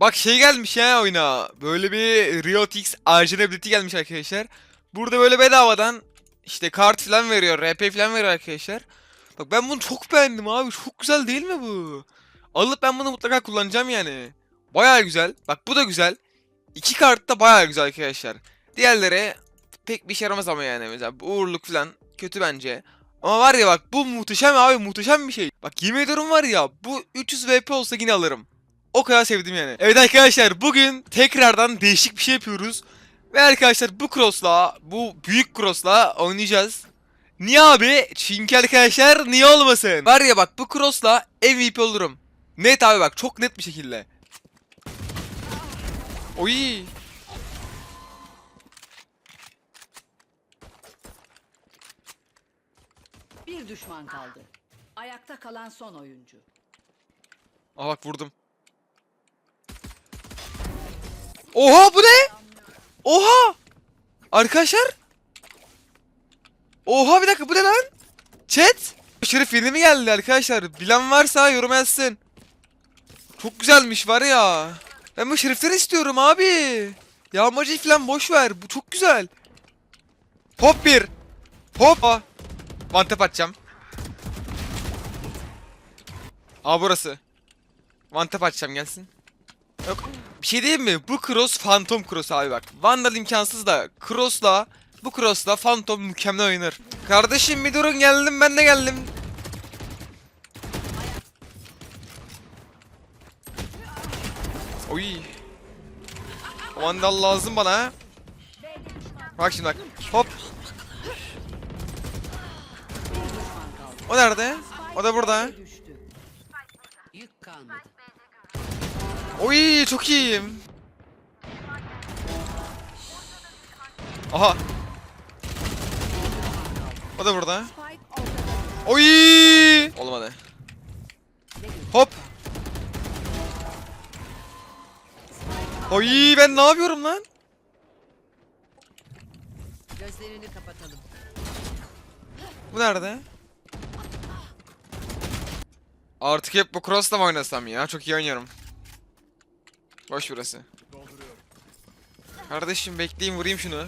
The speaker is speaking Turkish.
Bak şey gelmiş ya oyuna. Böyle bir Riotix Arjun Ability gelmiş arkadaşlar. Burada böyle bedavadan işte kart falan veriyor. RP falan veriyor arkadaşlar. Bak ben bunu çok beğendim abi. Çok güzel değil mi bu? Alıp ben bunu mutlaka kullanacağım yani. Baya güzel. Bak bu da güzel. İki kart da baya güzel arkadaşlar. Diğerleri pek bir işe yaramaz ama yani. Mesela bu uğurluk falan kötü bence. Ama var ya bak bu muhteşem abi muhteşem bir şey. Bak yemin ediyorum var ya bu 300 VP olsa yine alırım. O kadar sevdim yani. Evet arkadaşlar bugün tekrardan değişik bir şey yapıyoruz. Ve arkadaşlar bu cross'la, bu büyük cross'la oynayacağız. Niye abi? Çünkü arkadaşlar niye olmasın? Var ya bak bu cross'la MVP olurum. Net abi bak çok net bir şekilde. Oy. Bir düşman kaldı. Ayakta kalan son oyuncu. Aa bak vurdum. Oha bu ne? Oha! Arkadaşlar. Oha bir dakika bu ne lan? Chat. Şerif filmi geldi arkadaşlar. Bilen varsa yorum yazsın. Çok güzelmiş var ya. Ben bu şerifleri istiyorum abi. Yağmacı falan boş ver. Bu çok güzel. Hop bir. Hop. Tap atacağım. Aa burası. One tap açacağım gelsin. Yok. Bir şey diyeyim mi? Bu cross Phantom cross abi bak. Vandal imkansız da cross'la bu cross'la Phantom mükemmel oynanır. Kardeşim bir durun geldim ben de geldim. Oy. Vandal lazım bana. Bak şimdi bak. Hop. O nerede? O da burada. Oy çok iyiyim. Aha. O da burada. Oy! Olmadı. Hop. Oy ben ne yapıyorum lan? Gözlerini kapatalım. Bu nerede? Artık hep bu cross'la mı oynasam ya? Çok iyi oynuyorum. Boş burası. Kardeşim bekleyin vurayım şunu.